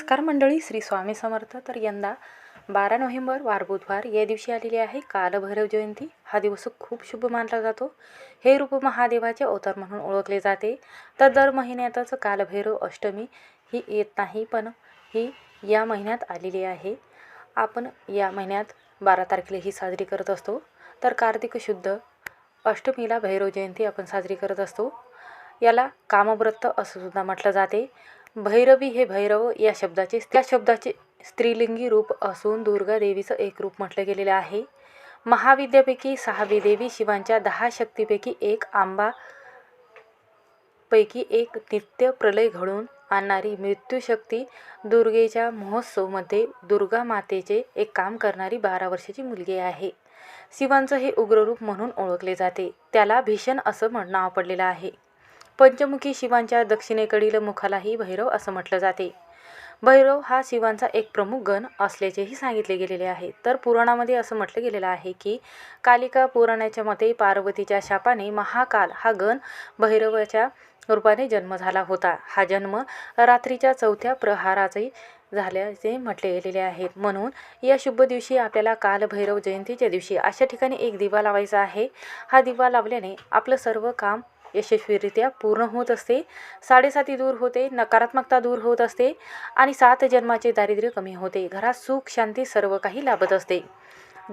नमस्कार मंडळी श्री स्वामी समर्थ. तर यंदा बारा नोव्हेंबर वार बुधवार. या दिवशी आलेली आहे कालभैरव जयंती. हा दिवस खूप शुभ मानला जातो. हे रूप महादेवाचे अवतार म्हणून ओळखले जाते. तर दर महिन्यातच कालभैरव अष्टमी ही येत नाही पण ही या महिन्यात आलेली आहे. आपण या महिन्यात बारा तारखेला ही साजरी करत असतो. तर कार्तिक शुद्ध अष्टमीला भैरव जयंती आपण साजरी करत असतो. याला कामव्रत असं सुद्धा म्हटलं जाते. भैरवी हे भैरव या शब्दाचे त्या शब्दाचे स्त्रीलिंगी रूप असून दुर्गा देवीचं एक रूप म्हटलं गेलेलं आहे. महाविद्यापैकी सहावी देवी शिवांच्या दहा शक्तीपैकी एक आंबा पैकी एक नित्य प्रलय घडवून आणणारी मृत्यूशक्ती दुर्गेच्या महोत्सवमध्ये दुर्गा मातेचे एक काम करणारी बारा वर्षाची मुलगी आहे. शिवांचं हे उग्ररूप म्हणून ओळखले जाते. त्याला भीषण असं म्हण नाव पडलेलं आहे. पंचमुखी शिवांच्या दक्षिणेकडील मुखालाही भैरव असं म्हटलं जाते. भैरव हा शिवांचा एक प्रमुख गण असल्याचेही सांगितले गेलेले आहे. तर पुराणामध्ये असं म्हटलं गेलेलं आहे की कालिका पुराणाच्या मते पार्वतीच्या शापाने महाकाल हा गण भैरवाच्या रूपाने जन्म झाला होता. हा जन्म रात्रीच्या चौथ्या प्रहाराचे झाल्याचे म्हटले गेलेले आहेत म्हणून या शुभ दिवशी आपल्याला कालभैरव जयंतीच्या दिवशी अशा ठिकाणी एक दिवा लावायचा आहे. हा दिवा लावल्याने आपलं सर्व काम यशस्वीरित्या पूर्ण होत असते. साडेसाती दूर होते नकारात्मकता दूर होत असते आणि सात जन्माचे दारिद्र्य कमी होते. घरात सुख शांती सर्व काही लाभत असते.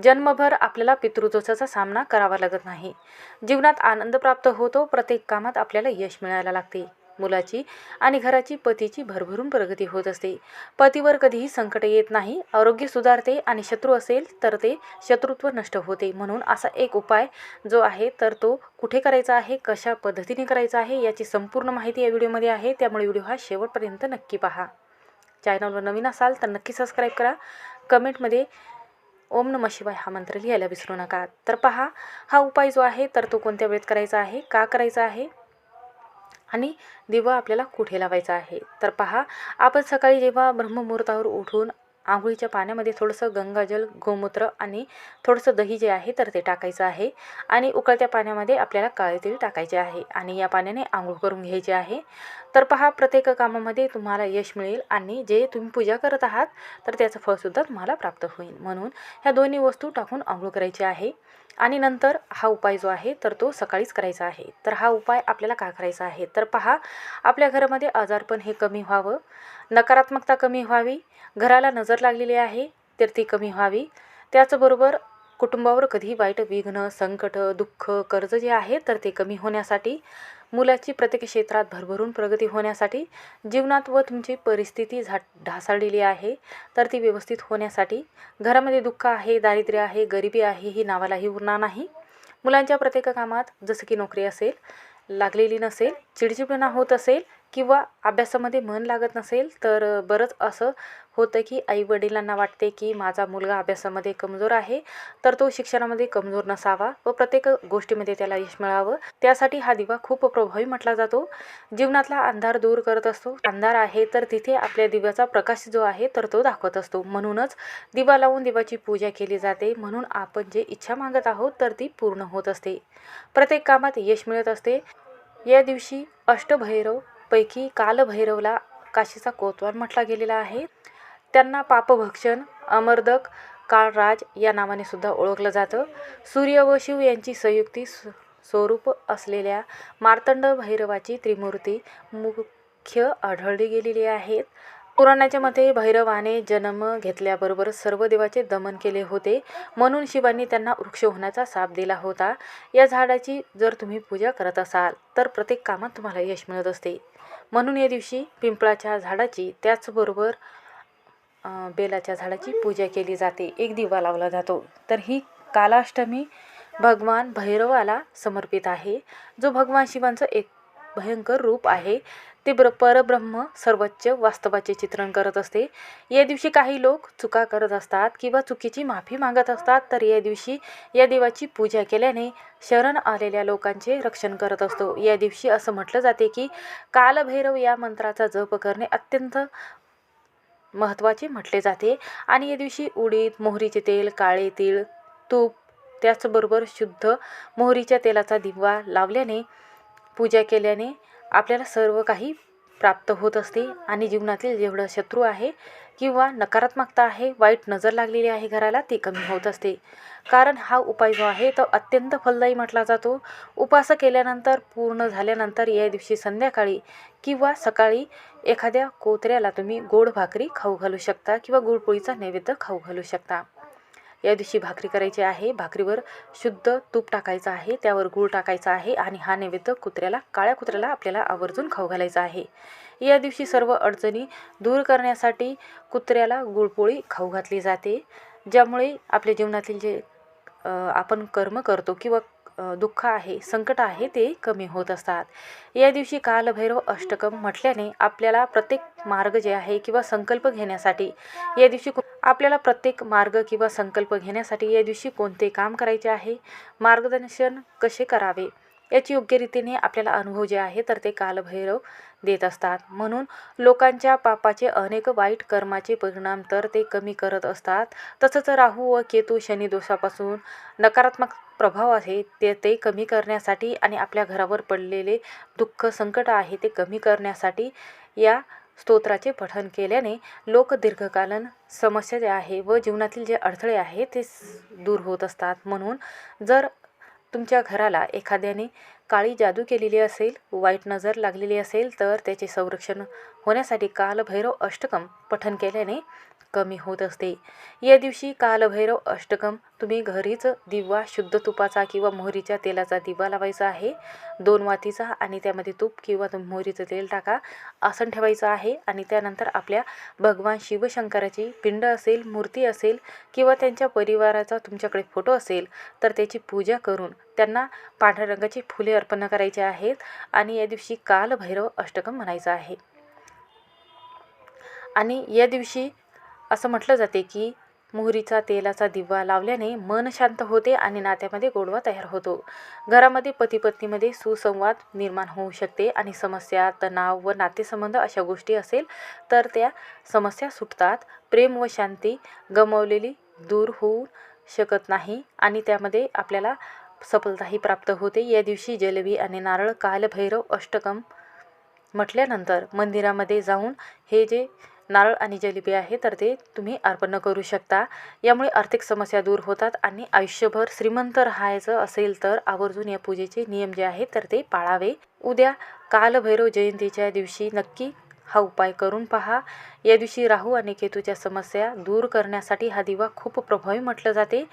जन्मभर आपल्याला पितृदोषाचा सामना करावा लागत नाही. जीवनात आनंद प्राप्त होतो प्रत्येक कामात आपल्याला यश मिळायला लागते. मुलाची आणि घराची पतीची भरभरून प्रगती होत असते. पतीवर कधीही संकट येत नाही आरोग्य सुधारते आणि शत्रू असेल तर ते शत्रुत्व नष्ट होते. म्हणून असा एक उपाय जो आहे तर तो कुठे करायचा आहे कशा पद्धतीने करायचा आहे याची संपूर्ण माहिती या व्हिडिओमध्ये आहे. त्यामुळे व्हिडिओ हा शेवटपर्यंत नक्की पहा. चॅनलवर नवीन असाल तर नक्की सबस्क्राईब करा. कमेंटमध्ये ओम नम शिवाय हा मंत्र लिहायला विसरू नका. तर पहा हा उपाय जो आहे तर तो कोणत्या वेळेत करायचा आहे का करायचा आहे? आणि दिवा आपल्याला कुठे लावायचा आहे? तर पहा आपण सकाळी जेव्हा ब्रह्ममुहूर्तावर उठून आंघोळीच्या पाण्यामध्ये थोडंसं गंगाजल गोमूत्र आणि थोडंसं दही जे आहे तर ते टाकायचं आहे. आणि उकळत्या पाण्यामध्ये आपल्याला काळे तेल टाकायचे आहे. आणि या पाण्याने आंघोळ करून घ्यायचे आहे. तर पहा प्रत्येक कामामध्ये तुम्हाला यश मिळेल आणि जे तुम्ही पूजा करत आहात तर त्याचं फळसुद्धा तुम्हाला प्राप्त होईल. म्हणून ह्या दोन्ही वस्तू टाकून आंघोळ करायची आहे. आणि नंतर हा उपाय जो आहे तर तो सकाळीच करायचा आहे. तर हा उपाय आपल्याला का करायचा आहे? तर पहा आपल्या घरामध्ये आजारपण हे कमी व्हावं. नकारात्मकता कमी व्हावी. घराला नजर लागलेली आहे तर ती कमी व्हावी. त्याचबरोबर कुटुंबावर कधी वाईट विघ्न संकट दुःख कर्ज जे आहे तर ते कमी होण्यासाठी मुलाची प्रत्येक क्षेत्रात भरभरून प्रगती होण्यासाठी जीवनात व तुमची परिस्थिती झा ढासळलेली आहे तर ती व्यवस्थित होण्यासाठी घरामध्ये दुःख आहे दारिद्र्य आहे गरिबी आहे ही नावालाही उरणार नाही. मुलांच्या प्रत्येक कामात जसं की नोकरी असेल लागलेली नसेल चिडचिडपणा होत असेल किंवा अभ्यासामध्ये मन लागत नसेल तर बरंच असं होतं की आईवडिलांना वाटते की माझा मुलगा अभ्यासामध्ये कमजोर आहे तर तो शिक्षणामध्ये कमजोर नसावा व प्रत्येक गोष्टीमध्ये त्याला यश मिळावं. त्यासाठी हा दिवा खूप प्रभावी म्हटला जातो. जीवनातला अंधार दूर करत असतो. अंधार आहे तर तिथे आपल्या दिव्याचा प्रकाश जो आहे तर तो दाखवत असतो. म्हणूनच दिवा लावून दिवाची पूजा केली जाते. म्हणून आपण जे इच्छा मागत आहोत तर ती पूर्ण होत असते. प्रत्येक कामात यश मिळत असते. या दिवशी अष्टभैरव पैकी कालभैरवला काशीचा कोतवाल म्हटला गेलेला आहे. त्यांना पापभक्षण अमर्दक काळराज या नावाने सुद्धा ओळखलं जातं. सूर्य व शिव यांची संयुक्ती स्वरूप असलेल्या मार्तंड भैरवाची त्रिमूर्ती मुख्य आढळली गेलेली आहेत. पुराणाच्या मते भैरवाने जन्म घेतल्याबरोबर सर्व देवाचे दमन केले होते म्हणून शिवांनी त्यांना वृक्ष होण्याचा साप दिला होता. या झाडाची जर तुम्ही पूजा करत असाल तर प्रत्येक कामात तुम्हाला यश मिळत असते. म्हणून या दिवशी पिंपळाच्या झाडाची त्याचबरोबर बेलाच्या झाडाची पूजा केली जाते. एक दिवा लावला जातो. तर ही कालाष्टमी भगवान भैरवाला समर्पित आहे. जो भगवान शिवांचं एक भयंकर रूप आहे. ते ब्र परब्रह्म सर्वोच्च वास्तवाचे चित्रण करत असते. या दिवशी काही लोक चुका करत असतात किंवा चुकीची माफी मागत असतात तर या दिवशी या देवाची पूजा केल्याने शरण आलेल्या लोकांचे रक्षण करत असतो. या दिवशी असं म्हटलं जाते की कालभैरव या मंत्राचा जप करणे अत्यंत महत्त्वाचे म्हटले जाते. आणि या दिवशी उडीद मोहरीचे तेल काळे तीळ तूप त्याचबरोबर शुद्ध मोहरीच्या तेलाचा दिवा लावल्याने पूजा केल्याने आपल्याला सर्व काही प्राप्त होत असते. आणि जीवनातील जेवढं शत्रू आहे किंवा नकारात्मकता आहे वाईट नजर लागलेली आहे घराला ती कमी होत असते. कारण हा उपाय जो आहे तो अत्यंत फलदायी म्हटला जातो. उपास केल्यानंतर पूर्ण झाल्यानंतर या दिवशी संध्याकाळी किंवा सकाळी एखाद्या कोत्र्याला तुम्ही गोड भाकरी खाऊ घालू शकता किंवा गुळपोळीचा नैवेद्य खाऊ घालू शकता. या दिवशी भाकरी करायची आहे. भाकरीवर शुद्ध तूप टाकायचं आहे. त्यावर गूळ टाकायचा आहे आणि हा नैवेद्य कुत्र्याला काळ्या कुत्र्याला आपल्याला आवर्जून खाऊ घालायचा आहे. या दिवशी सर्व अडचणी दूर करण्यासाठी कुत्र्याला गुळपोळी खाऊ घातली जाते ज्यामुळे आपल्या जीवनातील जे आपण कर्म करतो किंवा दुःख आहे संकट आहे ते कमी होत असतात. या दिवशी कालभैरव अष्टकम म्हटल्याने आपल्याला प्रत्येक मार्ग जे आहे किंवा संकल्प घेण्यासाठी या दिवशी आपल्याला प्रत्येक मार्ग किंवा संकल्प घेण्यासाठी या दिवशी कोणते काम करायचे आहे? मार्गदर्शन कसे करावे? याची योग्य रीतीने आपल्याला अनुभव जे आहे तर ते कालभैरव देत असतात. म्हणून लोकांच्या पापाचे अनेक वाईट कर्माचे परिणाम तर ते कमी करत असतात. तसंच राहू व केतू शनिदोषापासून नकारात्मक प्रभाव आहे ते ते कमी करण्यासाठी आणि आपल्या घरावर पडलेले दुःख संकट आहे ते कमी करण्यासाठी या स्तोत्राचे पठन केल्याने लोक दीर्घकालन समस्या जे आहे व जीवनातील जे अडथळे आहे ते स- दूर होत असतात. म्हणून जर तुमच्या घराला एखाद्याने काळी जादू केलेली असेल वाईट नजर लागलेली असेल तर त्याचे संरक्षण होण्यासाठी कालभैरव अष्टकम पठन केल्याने कमी होत असते. या दिवशी कालभैरव अष्टकम तुम्ही घरीच दिवा शुद्ध तुपाचा किंवा मोहरीच्या तेलाचा दिवा लावायचा आहे. दोन वातीचा आणि त्यामध्ये तूप किंवा तुम्ही मोहरीचं तेल टाका. आसन ठेवायचं आहे आणि त्यानंतर आपल्या भगवान शिवशंकराची पिंड असेल मूर्ती असेल किंवा त्यांच्या परिवाराचा तुमच्याकडे फोटो असेल तर त्याची पूजा करून त्यांना पांढऱ्या रंगाची फुले अर्पण करायची आहेत आणि या दिवशी कालभैरव अष्टकम म्हणायचं आहे. आणि या दिवशी असं म्हटलं जाते की मोहरीचा तेलाचा दिवा लावल्याने मन शांत होते आणि नात्यामध्ये गोडवा तयार होतो. घरामध्ये पती पत्नीमध्ये सुसंवाद निर्माण होऊ शकते आणि समस्या तणाव व नातेसंबंध अशा गोष्टी असेल तर त्या समस्या सुटतात. प्रेम व शांती गमावलेली दूर होऊ शकत नाही आणि त्यामध्ये आपल्याला सफलताही प्राप्त होते. या दिवशी जलेबी आणि नारळ कालभैरव अष्टकम म्हटल्यानंतर मंदिरामध्ये जाऊन हे जे नारळ आणि जलेबी आहे तर ते तुम्ही अर्पण करू शकता. यामुळे आर्थिक समस्या दूर होतात आणि आयुष्यभर श्रीमंत राहायचं असेल तर आवर्जून या पूजेचे नियम जे आहेत तर ते पाळावे. उद्या कालभैरव जयंतीच्या दिवशी नक्की हा उपाय करून पहा. या दिवशी राहू आणि केतूच्या समस्या दूर करण्यासाठी हा दिवा खूप प्रभावी म्हटलं जाते.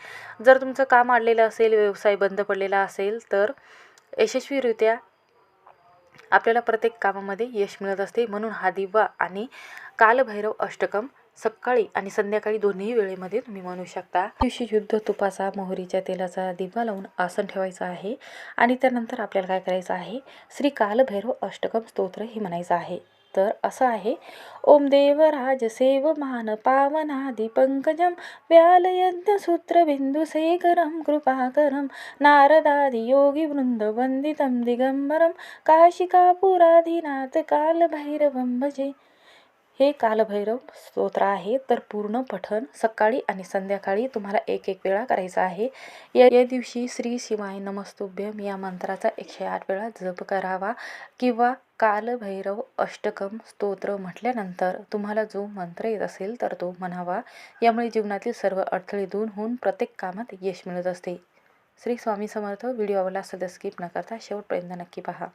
जर तुमचं काम अडलेलं असेल व्यवसाय बंद पडलेला असेल तर यशस्वीरित्या आपल्याला प्रत्येक कामामध्ये यश मिळत असते. म्हणून हा दिवा आणि कालभैरव अष्टकम सकाळी आणि संध्याकाळी दोन्ही वेळेमध्ये तुम्ही म्हणू शकता. दिवशी शुद्ध तुपाचा मोहरीच्या तेलाचा दिवा लावून आसन ठेवायचं आहे. आणि त्यानंतर आपल्याला काय करायचं आहे? श्री कालभैरव अष्टकम स्तोत्र हे म्हणायचं आहे. तर असं आहे. ओम देवराज सेव मान पावनादि पंकजम व्यालयज्ञ सूत्र बिंदु कृपाकरम नारदादि योगी वृंद वंदितम दिगंबरम काशिकापुराधीनाथ कालभैरवं भजे। हे कालभैरव स्तोत्र आहे. तर पूर्ण पठण सकाळी आणि संध्याकाळी तुम्हाला एक एक वेळा करायचं आहे. या या दिवशी श्री शिवाय नमस्तुभ्यम या मंत्राचा एकशे आठ वेळा जप करावा किंवा कालभैरव अष्टकम स्तोत्र म्हटल्यानंतर तुम्हाला जो मंत्र येत असेल तर तो म्हणावा. यामुळे जीवनातील सर्व अडथळे दूर होऊन प्रत्येक कामात यश मिळत असते. श्री स्वामी समर्थ व्हिडिओ आवडला असेल तर स्किप न करता शेवटपर्यंत नक्की पहा.